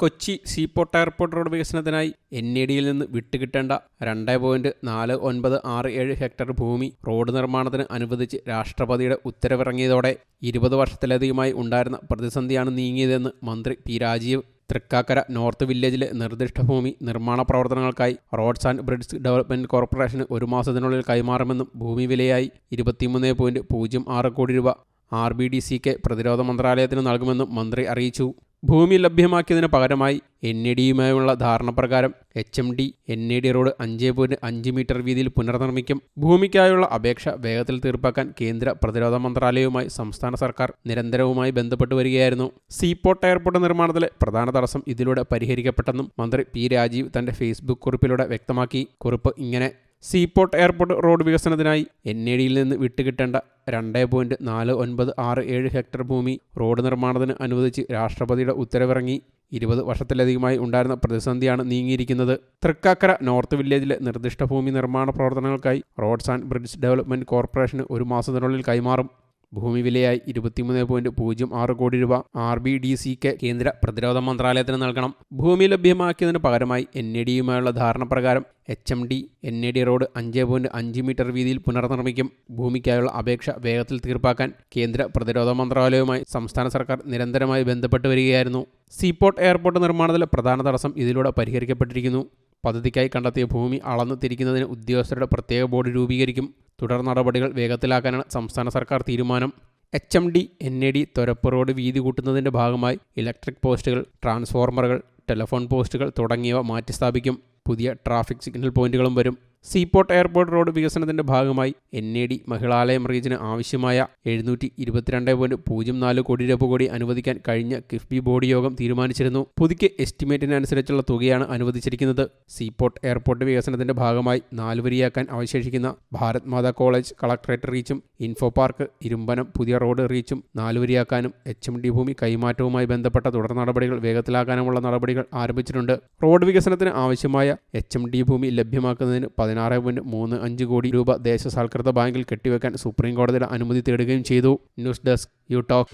Kochi seaport airport road വികസനത്തിനായി N E ഡിയിൽ നിന്ന് വിട്ടുകിട്ടേണ്ട രണ്ട് പോയിന്റ് നാല് ഒൻപത് ആറ് ഏഴ് ഹെക്ടർ ഭൂമി റോഡ് നിർമ്മാണത്തിന് അനുവദിച്ച് രാഷ്ട്രപതിയുടെ ഉത്തരവിറങ്ങിയതോടെ ഇരുപത് വർഷത്തിലധികമായി ഉണ്ടായിരുന്ന പ്രതിസന്ധിയാണ് നീങ്ങിയതെന്ന് മന്ത്രി പി രാജീവ്. തൃക്കാക്കര നോർത്ത് വില്ലേജിലെ നിർദ്ദിഷ്ട ഭൂമി നിർമ്മാണ പ്രവർത്തനങ്ങൾക്കായി റോഡ്സ് ആൻഡ് ബ്രിഡ്ജ് ഡെവലപ്മെന്റ് കോർപ്പറേഷന് ഒരു മാസത്തിനുള്ളിൽ കൈമാറുമെന്നും ഭൂമി വിലയായി ഇരുപത്തിമൂന്ന് പോയിന്റ് പൂജ്യം ആറ് കോടി രൂപ ആർ ബി ഡി സിക്ക് പ്രതിരോധ മന്ത്രാലയത്തിന് നൽകുമെന്നും മന്ത്രി അറിയിച്ചു. ഭൂമി ലഭ്യമാക്കിയതിന് പകരമായി എൻ ഇ ഡിയുമായുള്ള ധാരണപ്രകാരം H M D N E D road അഞ്ച് പോയിന്റ് അഞ്ച് മീറ്റർ വീതിയിൽ പുനർനിർമ്മിക്കും. ഭൂമിക്കായുള്ള അപേക്ഷ വേഗത്തിൽ തീർപ്പാക്കാൻ കേന്ദ്ര പ്രതിരോധ മന്ത്രാലയവുമായി സംസ്ഥാന സർക്കാർ നിരന്തരവുമായി ബന്ധപ്പെട്ടു വരികയായിരുന്നു. സീപോർട്ട് എയർപോർട്ട് നിർമ്മാണത്തിലെ പ്രധാന തടസ്സം ഇതിലൂടെ പരിഹരിക്കപ്പെട്ടെന്നും മന്ത്രി പി രാജീവ് തന്റെ ഫേസ്ബുക്ക് കുറിപ്പിലൂടെ വ്യക്തമാക്കി. കുറിപ്പ് ഇങ്ങനെ സീപോർട്ട് എയർപോർട്ട് റോഡ് വികസനത്തിനായി എൻ എ ഡിയിൽ നിന്ന് വിട്ടുകിട്ടേണ്ട രണ്ട് പോയിന്റ് നാല് ഒൻപത് ആറ് ഏഴ് ഹെക്ടർ ഭൂമി റോഡ് നിർമ്മാണത്തിന് അനുവദിച്ച് രാഷ്ട്രപതിയുടെ ഉത്തരവിറങ്ങി. ഇരുപത് വർഷത്തിലധികമായി ഉണ്ടായിരുന്ന പ്രതിസന്ധിയാണ് നീങ്ങിയിരിക്കുന്നത്. തൃക്കാക്കര നോർത്ത് വില്ലേജിലെ നിർദ്ദിഷ്ട ഭൂമി നിർമ്മാണ പ്രവർത്തനങ്ങൾക്കായി റോഡ്സ് ആൻഡ് ബ്രിഡ്ജ് ഡെവലപ്മെന്റ് കോർപ്പറേഷന് ഒരു മാസത്തിനുള്ളിൽ കൈമാറും. ഭൂമി വിലയായി ഇരുപത്തിമൂന്ന് പോയിന്റ് പൂജ്യം ആറ് കോടി രൂപ ആർ ബി ഡി സിക്ക് കേന്ദ്ര പ്രതിരോധ മന്ത്രാലയത്തിന് നൽകണം. ഭൂമി ലഭ്യമാക്കിയതിന് പകരമായി എൻ എ ഡിയുമായുള്ള ധാരണപ്രകാരം H M D N A D road അഞ്ച് പോയിന്റ് അഞ്ച് മീറ്റർ വീതിയിൽ പുനർനിർമ്മിക്കും. ഭൂമിക്കായുള്ള അപേക്ഷ വേഗത്തിൽ തീർപ്പാക്കാൻ കേന്ദ്ര പ്രതിരോധ മന്ത്രാലയവുമായി സംസ്ഥാന സർക്കാർ നിരന്തരമായി ബന്ധപ്പെട്ട് വരികയായിരുന്നു. സീപോർട്ട് എയർപോർട്ട് നിർമ്മാണത്തിലെ പ്രധാന തടസ്സം ഇതിലൂടെ പരിഹരിക്കപ്പെട്ടിരിക്കുന്നു. പദ്ധതിക്കായി കണ്ടെത്തിയ ഭൂമി അളന്നു തിരിക്കുന്നതിന് ഉദ്യോഗസ്ഥരുടെ പ്രത്യേക ബോർഡ് രൂപീകരിക്കും. തുടർ നടപടികൾ വേഗത്തിലാക്കാനാണ് സംസ്ഥാന സർക്കാർ തീരുമാനം. H M D N A D തൊരപ്പ് road വീതി കൂട്ടുന്നതിന്റെ ഭാഗമായി ഇലക്ട്രിക് പോസ്റ്റുകൾ ട്രാൻസ്ഫോർമറുകൾ ടെലിഫോൺ പോസ്റ്റുകൾ തുടങ്ങിയവ മാറ്റിസ്ഥാപിക്കും. പുതിയ ട്രാഫിക് സിഗ്നൽ പോയിന്റുകളും വരും. സീപോർട്ട് എയർപോർട്ട് റോഡ് വികസനത്തിന്റെ ഭാഗമായി എൻ എ ഡി മഹിളാലയം റീജിന് ആവശ്യമായ എഴുന്നൂറ്റി ഇരുപത്തിരണ്ട് പോയിന്റ് പൂജ്യം നാല് കോടി രൂപ കൂടി അനുവദിക്കാൻ കഴിഞ്ഞ കിഫ്ബി ബോർഡ് യോഗം തീരുമാനിച്ചിരുന്നു. പുതുക്കിയ എസ്റ്റിമേറ്റിനനുസരിച്ചുള്ള തുകയാണ് അനുവദിച്ചിരിക്കുന്നത്. സീപോർട്ട് എയർപോർട്ട് വികസനത്തിന്റെ ഭാഗമായി നാലുവരിയാക്കാൻ അവശേഷിക്കുന്ന ഭാരത് മാതാ കോളേജ് കളക്ടറേറ്റ് റീച്ചും ഇൻഫോ പാർക്ക് ഇരുമ്പനം പുതിയ റോഡ് റീച്ചും നാലുവരിയാക്കാനും എച്ച് എം ഡി ഭൂമി കൈമാറ്റവുമായി ബന്ധപ്പെട്ട തുടർ നടപടികൾ വേഗത്തിലാക്കാനുമുള്ള നടപടികൾ ആരംഭിച്ചിട്ടുണ്ട്. റോഡ് വികസനത്തിന് ആവശ്യമായ എച്ച് എം ഡി ഭൂമി ലഭ്യമാക്കുന്നതിന് പതിനാറ് പോയിന്റ് മൂന്ന് അഞ്ച് കോടി രൂപ ദേശസാൽകൃത ബാങ്കിൽ കെട്ടിവെക്കാൻ സുപ്രീം കോടതിയുടെ അനുമതി തേടുകയും ചെയ്തു. News desk you talk